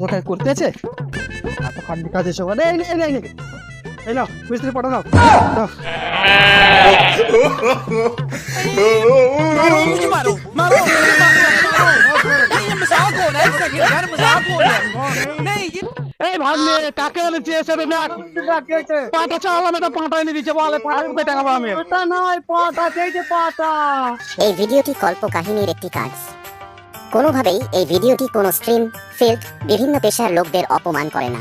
কোথায় করতে আছে? কাজ এই নাও মিস্ত্রি পাঠা পাটা বলে আমি? নয় এই ভিডিওটি কল্প কাহিনীর একটি কাজ। কোনোভাবেই এই ভিডিওটি কোনো স্ট্রিম ফিল্ড বিভিন্ন পেশার লোকদের অপমান করে না।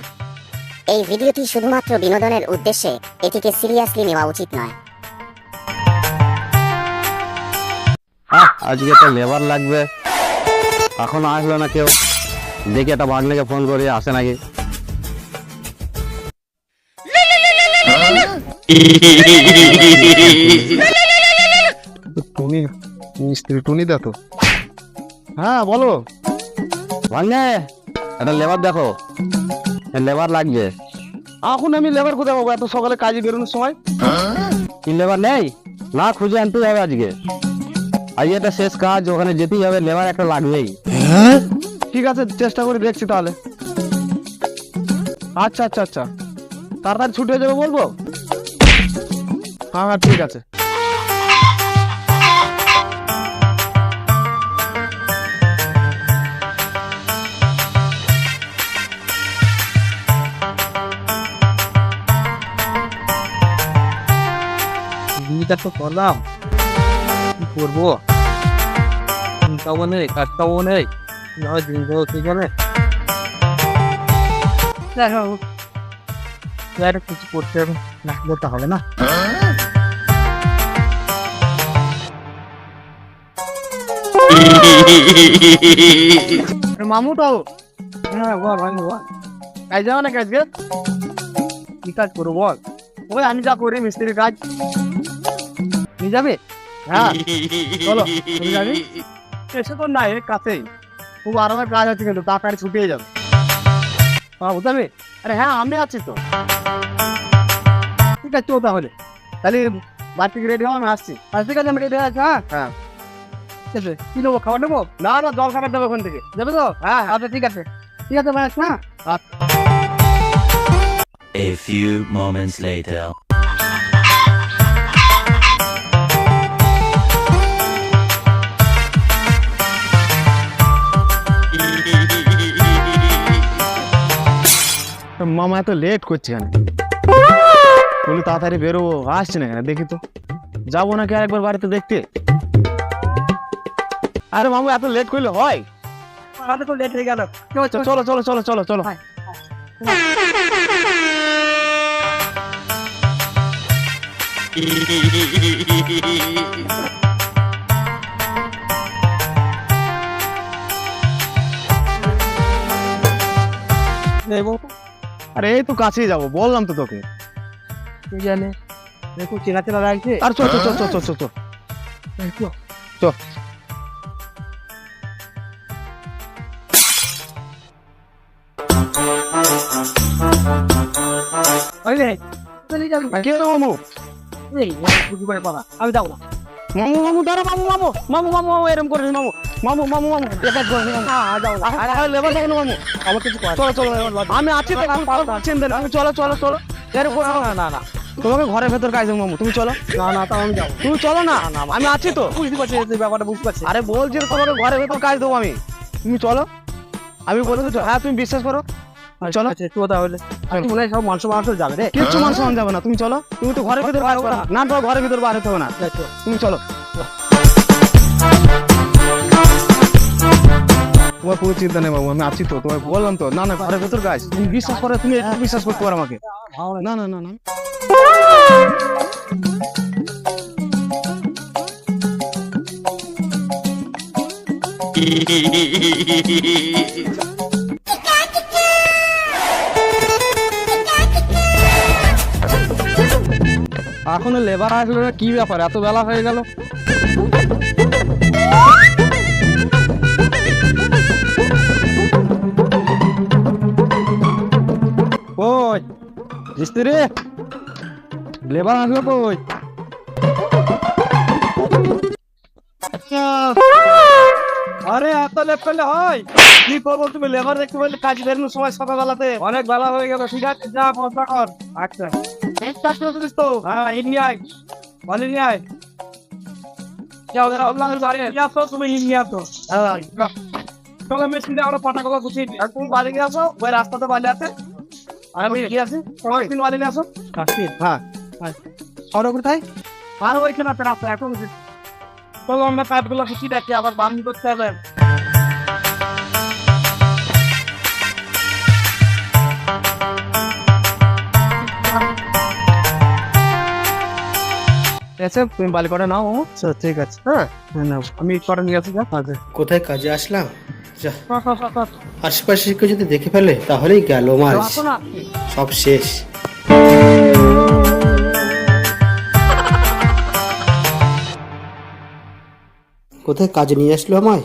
এই ভিডিওটি শুধুমাত্র বিনোদনের উদ্দেশ্যে এটিকে সিরিয়াসলি নেওয়া উচিত নয়। আজকে একটা লেবার লাগবে। এখন আসলো না কেউ। দেখি একটা বাগনাকে ফোন করে আসে নাকি? টুনি মিস্ত্রি টুনি দা তো। হ্যাঁ বলো। ভাগ্নে একটা লেবার দেখো। লেবার লাগবে। এখন আমি লেবার কোথায় পাবো? এত সকালে কাজে বেরোনোর সময়? কি লেবার নেই? না খুঁজে আনতে হবে আজকে। আজকে একটা শেষ কাজ ওখানে যেতেই হবে লেবার একটা লাগবেই। ঠিক আছে চেষ্টা করে দেখছি তাহলে। আচ্ছা আচ্ছা আচ্ছা। তাড়াতাড়ি ছুটে হয়ে যাবে বলব? হ্যাঁ হ্যাঁ ঠিক আছে। বিয়েটা তো করলাম কি করব? চিন্তাও নেই কাজটাও নেই নয় দিনগুলো ঠিক আছে একটা কিছু করতে হবে না বলতে হবে না। মামুটাও হ্যাঁ বল ভাই বল। কাজ যাও না কাজকে? কি কাজ করব বল? ওই আমি যা করি মিস্ত্রির কাজ। যাবে? হ্যাঁ চলো তুমি যাবি? এসে তো নাই কাছেই। খুব আরামের কাজ আছে কিন্তু তাড়াতাড়ি ছুটিয়ে যাবে। হ্যাঁ বুঝতে আরে হ্যাঁ আমি আছি তো। ঠিক আছে তাহলে। তাহলে বাড়ি থেকে রেডি হও আমি আসছি। আচ্ছা ঠিক আছে আমি রেডি আছি হ্যাঁ? হ্যাঁ। ঠিক আছে কি নেব খাবার নেব? না না জল খাবার দেবো ওখান থেকে। যাবে তো? হ্যাঁ আচ্ছা ঠিক আছে। ঠিক আছে ভাই হ্যাঁ? A few moments later. মামা এত লেট করছে কেন? বলি তাড়াতাড়ি বেরোবো আসছে না কেন? দেখি তো। যাব নাকি আরেকবার বাড়িতে দেখতে? আরে মামু এত লেট করলে হয়? আমাদের তো লেট হয়ে গেল। চলো চলো চলো চলো চলো। চলো আরে এই তো কাছেই যাব বললাম তো তোকে। কে জানে দেখো চেনা চেনা লাগছে আর রে মামু? এই বুঝি আমি যাব না। মামু মামু দাঁড়া মামু মামু মামু মামু মামু এরম করে মামু। মামু মামু মামু। হ্যাঁ যাও। না আরে লেবার দেখো মামু আমার কিছু চলো চলো আমি আছি তো চিন্তা চলো চলো চলো। এরকম না না না। তোমাকে ঘরের ভেতর কাজ মামু। তুমি চলো। না না তাও আমি যাব। তুমি চলো না। আমি আছি তো। বুঝতে পারছি ব্যাপারটা বুঝতে পারছি। আরে বলছি তোমাকে ঘরের ভেতর কাজ দেবো আমি। তুমি চলো। আমি বলে তো হ্যাঁ তুমি বিশ্বাস করো। চলো। আচ্ছা তো তাহলে। আমি মনে হয় সব মাংস মাংস যাবে রে। কিচ্ছু মান যাবে না। তুমি চলো। তুমি তো ঘরের ভিতর না তো ঘরের ভিতর বার হতে হবে না। আচ্ছা। তুমি চলো। কোনো চিন্তা নেই বাবু আমি আছি তো, তোমায় বললাম তো। না না, ঘরের ভেতর কাজ তুমি বিশ্বাস করে, তুমি একটু বিশ্বাস করতে পারো আমাকে। না না না না। এখনও লেবার আসলো কি ব্যাপার? এত বেলা হয়ে গেল। মিস্ত্রি, লেবার আসলো কই? আচ্ছা। আরে, এত করলে হয়? কি করব তুমি লেবার দেখতে বললে কাজ বেরোনোর সময় সকালবেলাতে। অনেক বেলা হয়ে গেল, ঠিক আছে, যা বন্ধ কর। আচ্ছা। তো। হ্যাঁ ইন নিয়ে আয়। বলে নিয়ে আয়। তুমি নিয়ে আসো। হ্যাঁ তোকে মেশিনে আমরা দিই তুমি বাড়ি গিয়ে আসো, ওই রাস্তাতে বাড়ি আছে। আমি কি আছে? দিন বাড়ি আসো। কাশ্মীর হ্যাঁ। আর কোথায়? আর ওইখানে আপনার রাস্তা এখন চলো আমরা কাজগুলো গুছিয়ে দেখি? আবার বান্ধ করতে হবে। এসে তুমি বালি কটা নাও। আচ্ছা ঠিক আছে। হ্যাঁ হ্যাঁ নাও। আমি কটা নিয়ে আসি যা। আচ্ছা কোথায় কাজে আসলাম? যা। আশেপাশে কেউ যদি দেখে ফেলে তাহলেই গেল মাছ। সব শেষ। কোথায় কাজে নিয়ে আসলো আমায়?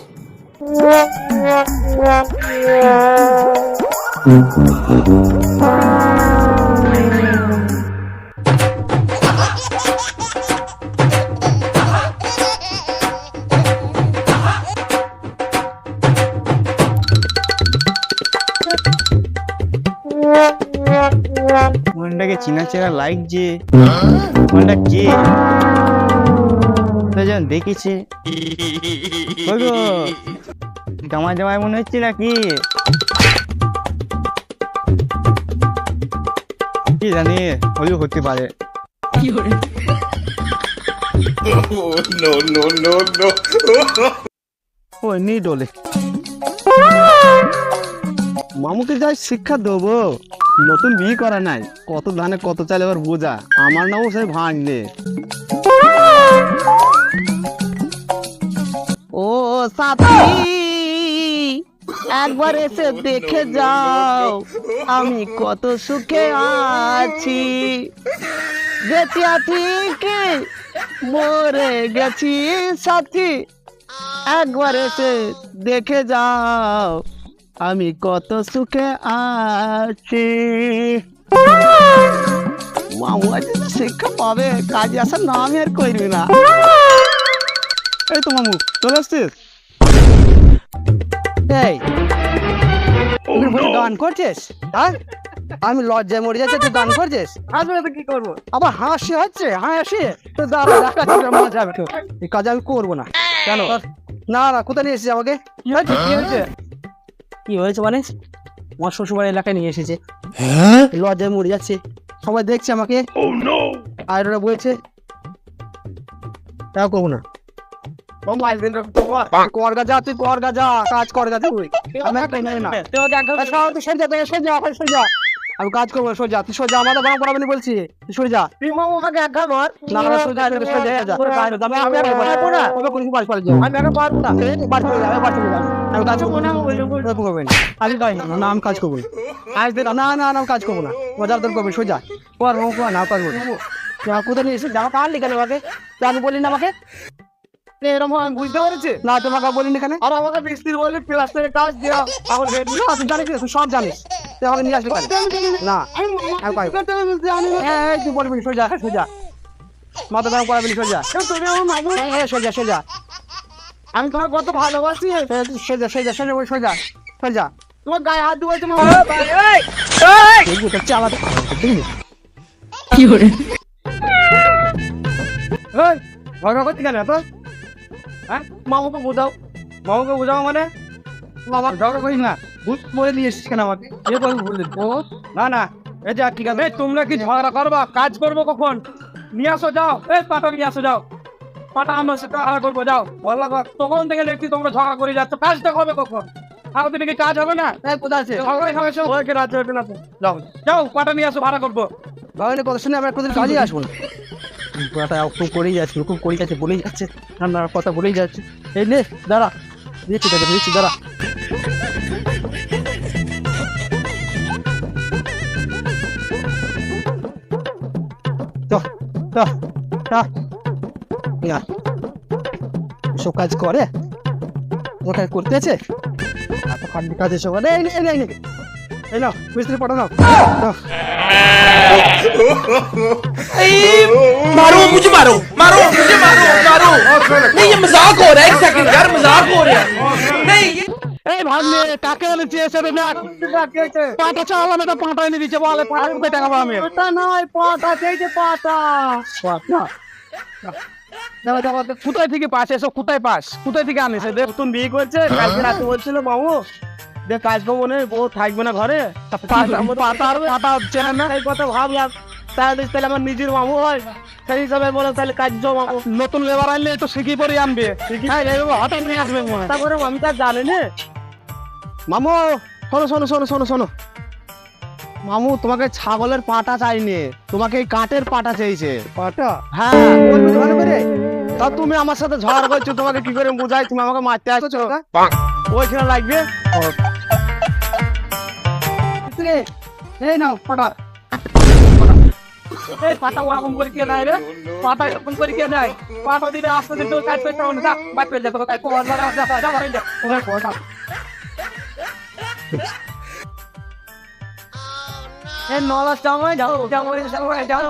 মনটাকে চিনা চেনা লাগছে মনটা কে? যেন দেখেছে জামা জামাই মনে হচ্ছে নাকি? কি জানি, হলেও হতে পারে। ও নি ডোলে মামুকে যাই শিক্ষা দেবো। নতুন বিয়ে করা নাই। কত ধানে কত চাল এবার বোঝা। আমার নামও সেই ভাঙলে। ও সাথী, একবার এসে দেখে যাও, আমি কত সুখে আছি। গেছি ঠিক মরে গেছি সাথী। একবার এসে দেখে যাও। আমি কত সুখে আছি। শিক্ষা পাবে কাজে আসার নামই আর করবি না। এই তো মামু চলে আসছিস? এই গান করছিস? হ্যাঁ? আমি লজ্জায় মরে যাচ্ছি তুই গান করছিস? তো কি করব? আবার হাসি হচ্ছে হাসি? তো দাঁড়া দেখাচ্ছি মজা হবে। এই কাজ আমি করব না। কেন? না না কোথায় নিয়ে এসেছিস আমাকে? কি হয়েছে? কি হয়েছে? কি হয়েছে মানে আমার শ্বশুরবাড়ির এলাকায় নিয়ে এসেছে লজ্জায় মরে যাচ্ছে সবাই দেখছে আমাকে আর ওরা বলছে তা করব না কর যা তুই কর যা কাজ কর তুই আমি আচ্ছা, সরে যা, তুই সরে যা, ওখানে সরে যা। আমি কাজ করব সোজা তুই সোজা আমাদের গরম করাবেনি বলছি তুই সরে যা না না সোজা সোজা যা আমি আমি পারব না ওকে কোনো বাড়ি পারে যাও আমি আর পারব না বাড়ি চলে যাবে বাড়ি চলে যাবে আমি কাজ করব। না করবেন আমি কাজ না আমি কাজ করব আজ না না না আমি কাজ করব না। মজার দর করবেন সোজা। ও না করব না কোথায় নিয়ে এসে জামা কার লিখানে আমাকে? আমি বলি না আমাকে এরকম আমি বুঝতে পেরেছি। না তোমাকে বলিনি কেন আর আমাকে মিস্ত্রি বলে প্লাস্টারের কাজ দেওয়া আমার না তুই জানিস তুই সব জানিস। তুই আমাকে নিয়ে কেন? না হ্যাঁ তুই বলবি সোজা সোজা। মাথা দাম করাবি সোজা। সোজা সোজা। আমি তোমার কত ভালোবাসি। সোজা সোজা সোজা ওই সোজা সোজা। তোমার গায়ে হাত দিয়েছে চালাতে কি করে? এই ঝগড়া করতে কেন এত হ্যাঁ মামাকে বোঝাও। মামাকে বোঝাও মানে? মামা ঝগড়া করিস না ভূত মরে নিয়ে এসেছিস কেন আমাকে? এ করে ও না না এই যা ঠিক আছে। তোমরা কি ঝগড়া করবা? কাজ করব কখন? নিয়ে আসো যাও। এই পাটা নিয়ে আসো যাও। পাটা আমার সাথে আড়া করব যাও। বললা তখন থেকে দেখছি তোমরা ঝগড়া করে যাচ্ছ। কাজটা হবে কখন? সারাদিনে কি কাজ হবে না? এই কোথায় আছে? ঝগড়া খাবে সব। ওকে রাত হবে না যাও। যাও পাটা নিয়ে আসো ভাড়া করব। বাগানে কথা শুনে আমরা কোথাও কাজে আসব না। কথা খুব করেই যাচ্ছে খুব করেই যাচ্ছে বলেই যাচ্ছে। ঠান্ডার কথা বলেই যাচ্ছে। এই নে দাঁড়া। দিচ্ছি দাদা দিচ্ছি দাঁড়া। চ চ চ। না এসব কাজ করে তোমার কাজ করতে আছে এত খাটনি কাজ এসব করে এই নে, এই নে, এই নে। এই নাও মিস্ত্রি পাঠাও নাও নাও। मारो मुझे मारो मारो मुझे मारो मारो नहीं ये मजाक हो रहा है एक सेकंड यार मजाक हो रहा है এই ভাগ্নে কাকে এনে চেয়েছে রে না পাটা চালাম এটা পাটা এনে দিচ্ছে বলে পাটা কোথায় টাকা পাবো আমি ওটা নয় পাটা চাইছে পাটা পাটা দেখো দেখো দেখো, কোথায় থেকে পাস? এসব কোথায় পাস? কোথায় থেকে আনিস এদের? নতুন বিয়ে করছে কালকে রাতে বলছিল মামু যে কাজ করব না বউ থাকবে না ঘরে। পাতা আর চেনে না এই কথা ভাবলাম। তাহলে তাহলে আমার নিজের মামু হয়। সেই হিসাবে বলে তাহলে কাজ জমাবো নতুন লেবার আনলে একটু শিখি পরে আনবে। হ্যাঁ হঠাৎ নিয়ে আসবে হয়। তারপরে আমি তার জানি না। মামু শোনো শোনো শোনো শোনো শোনো। মামু তোমাকে ছাগলের পাটা চাইনি। তোমাকে এই কাঠের পাটা চাইছে। পাটা? হ্যাঁ তো ভালো করে? তা তুমি আমার সাথে ঝগড়া করছ তোমাকে কি করে বুঝাই? তুমি আমাকে মারতে আসছো? ওইখানে লাগবে? এই নাও পাটা। এই পাতা ওরকম করে কে দেয় রে? পাতা এরকম করে কে দেয়? পাতা দিলে আসতে দিলে তোর কাজ করতে হবে না। বাদ করে দেখো কাজ কোয়ার লাগা যা যা যা ওরে কোয়ার এই নলা চামাই যাও যাও যাও